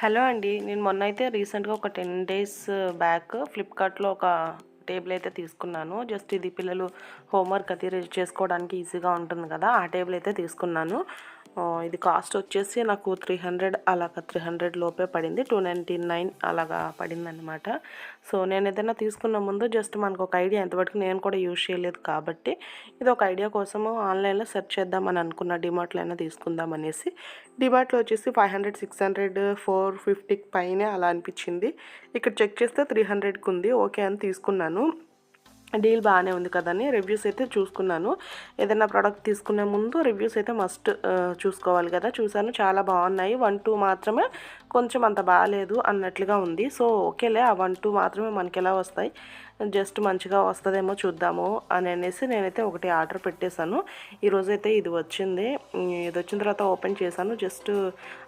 Hello అండి. నేను మొన్న అయితే రీసెంట్గా ఒక టెన్ డేస్ బ్యాక్ ఫ్లిప్కార్ట్లో ఒక టేబుల్ అయితే తీసుకున్నాను. జస్ట్ ఇది పిల్లలు హోంవర్క్ అది రెడీ చేసుకోవడానికి ఈజీగా ఉంటుంది కదా ఆ టేబుల్ అయితే తీసుకున్నాను. ఇది కాస్ట్ వచ్చేసి నాకు త్రీ హండ్రెడ్ అలాగ త్రీ హండ్రెడ్ లోపే పడింది. టూ నైంటీ నైన్ అలాగా పడిందనమాట సో నేను ఏదైనా తీసుకున్న ముందు జస్ట్ మనకు ఒక ఐడియా ఎంతవరకు నేను కూడా యూజ్ చేయలేదు కాబట్టి ఇది ఒక ఐడియా కోసము ఆన్లైన్లో సెర్చ్ చేద్దామని అనుకున్న డిమార్ట్లో అయినా తీసుకుందాం అనేసి డిమార్ట్లో వచ్చేసి five hundred six hundred four ఫిఫ్టీకి పైనే అలా అనిపించింది. ఇక్కడ చెక్ చేస్తే త్రీ హండ్రెడ్కి ఉంది. ఓకే అని తీసుకున్నాను. డీల్ బాగానే ఉంది కదని రివ్యూస్ అయితే చూసుకున్నాను. ఏదైనా ప్రోడక్ట్ తీసుకునే ముందు రివ్యూస్ అయితే మస్ట్ చూసుకోవాలి కదా. చూసాను చాలా బాగున్నాయి. వన్ టూ మాత్రమే కొంచెం అంత బాగాలేదు అన్నట్లుగా ఉంది. సో ఓకేలే ఆ వన్ టూ మాత్రమే మనకి ఎలా వస్తాయి? జస్ట్ మంచిగా వస్తుందేమో చూద్దాము అని అనేసి నేనైతే ఒకటి ఆర్డర్ పెట్టేశాను. ఈరోజు అయితే ఇది వచ్చింది. ఇది వచ్చిన తర్వాత ఓపెన్ చేశాను. జస్ట్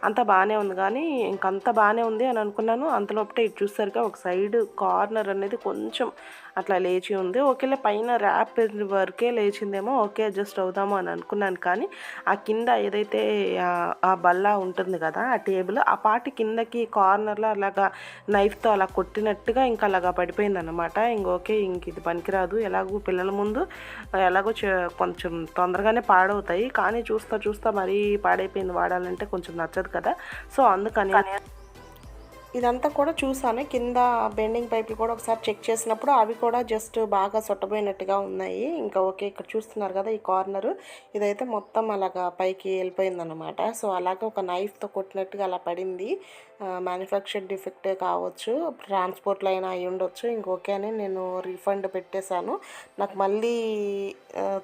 అంతా బాగానే ఉంది కానీ ఇంకంత బాగానే ఉంది అని అనుకున్నాను. అంతలోపటే ఇది చూసరిగా ఒక సైడ్ కార్నర్ అనేది కొంచెం అట్లా లేచి ఉంది. ఓకేలే పైన ర్యాప్ వరకే లేచిందేమో ఓకే అడ్జస్ట్ అవుదాము అని అనుకున్నాను కానీ ఆ కింద ఏదైతే ఆ- ఆ బల్ల ఉంటుంది కదా ఆ టేబుల్ ఆ పాటి కిందకి కార్నర్లో అలాగా నైఫ్తో అలా కొట్టినట్టుగా ఇంకా అలాగా పడిపోయింది అనమాట ఇంక ఓకే ఇంక ఇది పనికిరాదు. ఎలాగో పిల్లల ముందు ఎలాగో చే- కొంచెం తొందరగానే పాడవుతాయి. కానీ చూస్తా చూస్తా మరీ పాడైపోయింది వాడాలంటే కొంచెం నచ్చదు కదా. సో అందుకని ఇదంతా కూడా చూసాను కింద బెండింగ్ పైపులు కూడా ఒకసారి చెక్ చేసినప్పుడు అవి కూడా జస్ట్ బాగా సొట్టబోయినట్టుగా ఉన్నాయి. ఇంకా ఓకే ఇక్కడ చూస్తున్నారు కదా ఈ కార్నర్. ఇదైతే మొత్తం అలాగా పైకి వెళ్ళిపోయిందనమాట సో అలాగే ఒక నైఫ్తో కొట్టినట్టుగా అలా పడింది. మ్యానుఫ్యాక్చర్ డిఫెక్టే కావచ్చు ట్రాన్స్పోర్ట్లో అయినా అయి ఉండొచ్చు. ఇంకొకే అని నేను రీఫండ్ పెట్టేశాను. నాకు మళ్ళీ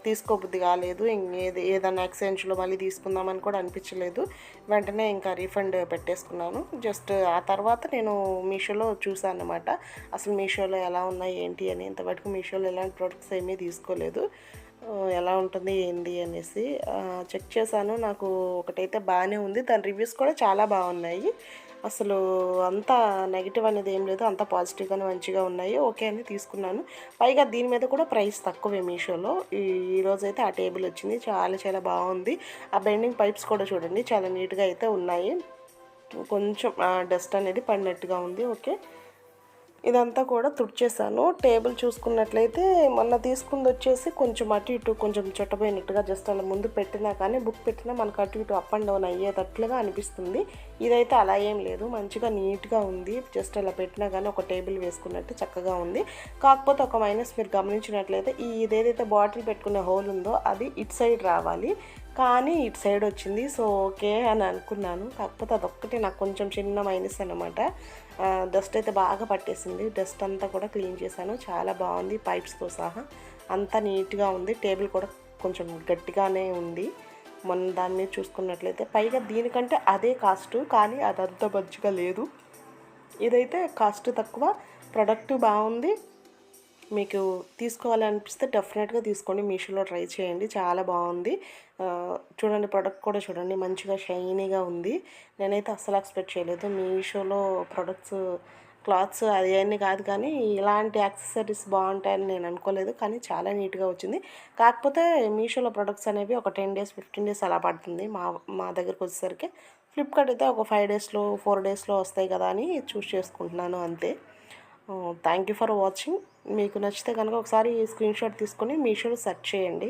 తీసుకోబుద్ధి కాలేదు. ఇంకేది ఏదైనా ఎక్స్చేంజ్లో మళ్ళీ తీసుకుందామని కూడా అనిపించలేదు. వెంటనే ఇంకా రీఫండ్ పెట్టేసుకున్నాను. జస్ట్ ఆ తర్వాత తర్వాత నేను మీషోలో చూసాను అనమాట అసలు మీషోలో ఎలా ఉన్నాయి ఏంటి అని. ఇంతవరకు మీషోలో ఎలాంటి ప్రొడక్ట్స్ ఏమీ తీసుకోలేదు. ఎలా ఉంటుంది ఏంటి అనేసి చెక్ చేశాను. నాకు ఒకటైతే బాగానే ఉంది. దాని రివ్యూస్ కూడా చాలా బాగున్నాయి. అసలు అంత నెగిటివ్ అనేది ఏం లేదు. అంత పాజిటివ్గానే మంచిగా ఉన్నాయి. ఓకే అని తీసుకున్నాను. పైగా దీని మీద కూడా ప్రైస్ తక్కువే మీషోలో. ఈ ఈరోజు అయితే ఆ టేబుల్ వచ్చింది. చాలా చాలా బాగుంది. ఆ బెండింగ్ పైప్స్ కూడా చూడండి. చాలా నీట్గా అయితే ఉన్నాయి. కొంచెం డస్ట్ అనేది పడినట్టుగా ఉంది ఓకే. ఇదంతా కూడా తుడిచేసాను. టేబుల్ చూసుకున్నట్లయితే మొన్న తీసుకుంది వచ్చేసి కొంచెం అటు ఇటు కొంచెం చుట్టపోయినట్టుగా జస్ట్ అలా ముందు పెట్టినా కానీ బుక్ పెట్టినా మనకు అటు ఇటు అప్ అండ్ డౌన్ అయ్యేటట్లుగా అనిపిస్తుంది. ఇదైతే అలా ఏం లేదు. మంచిగా నీట్గా ఉంది. జస్ట్ అలా పెట్టినా కానీ ఒక టేబుల్ వేసుకున్నట్టు చక్కగా ఉంది. కాకపోతే ఒక మైనస్ మీరు గమనించినట్లయితే ఈ ఇదేదైతే బాటిల్ పెట్టుకునే హోల్ ఉందో అది ఇటు సైడ్ రావాలి. కానీ ఇటు సైడ్ వచ్చింది. సో ఓకే అని అనుకున్నాను. కాకపోతే అదొక్కటి నాకు కొంచెం చిన్న మైనస్ అనమాట డస్ట్ అయితే బాగా పట్టేసింది. డస్ట్ అంతా కూడా క్లీన్ చేశాను. చాలా బాగుంది పైప్స్తో సహా. అంతా నీట్గా ఉంది. టేబుల్ కూడా కొంచెం గట్టిగానే ఉంది. మొన్న దాన్ని చూసుకున్నట్లయితే పైగా దీనికంటే అదే కాస్ట్ కానీ అదంత మంచిగా లేదు. ఇదైతే కాస్ట్ తక్కువ. ప్రొడక్ట్ బాగుంది. మీకు తీసుకోవాలనిపిస్తే డెఫినెట్గా తీసుకోండి. మీషోలో ట్రై చేయండి. చాలా బాగుంది. చూడండి ప్రోడక్ట్ కూడా చూడండి. మంచిగా షైనీగా ఉంది. నేనైతే అస్సలు ఎక్స్పెక్ట్ చేయలేదు. మీషోలో ప్రొడక్ట్స్ క్లాత్స్ అవన్నీ కాదు కానీ ఇలాంటి యాక్సెసరీస్ బాగుంటాయని నేను అనుకోలేదు. కానీ చాలా నీట్గా వచ్చింది. కాకపోతే మీషోలో ప్రొడక్ట్స్ అనేవి ఒక టెన్ డేస్ ఫిఫ్టీన్ డేస్ అలా పడుతుంది. మా మా దగ్గరకు వచ్చేసరికి ఫ్లిప్కార్ట్ అయితే ఒక ఫైవ్ డేస్లో ఫోర్ డేస్లో వస్తాయి కదా అని చూస్ చేసుకుంటున్నాను అంతే. Thank you for watching. మీకు నచ్చితే కనుక ఒకసారి స్క్రీన్ షాట్ తీసుకొని మీషోలో సెర్చ్ చేయండి.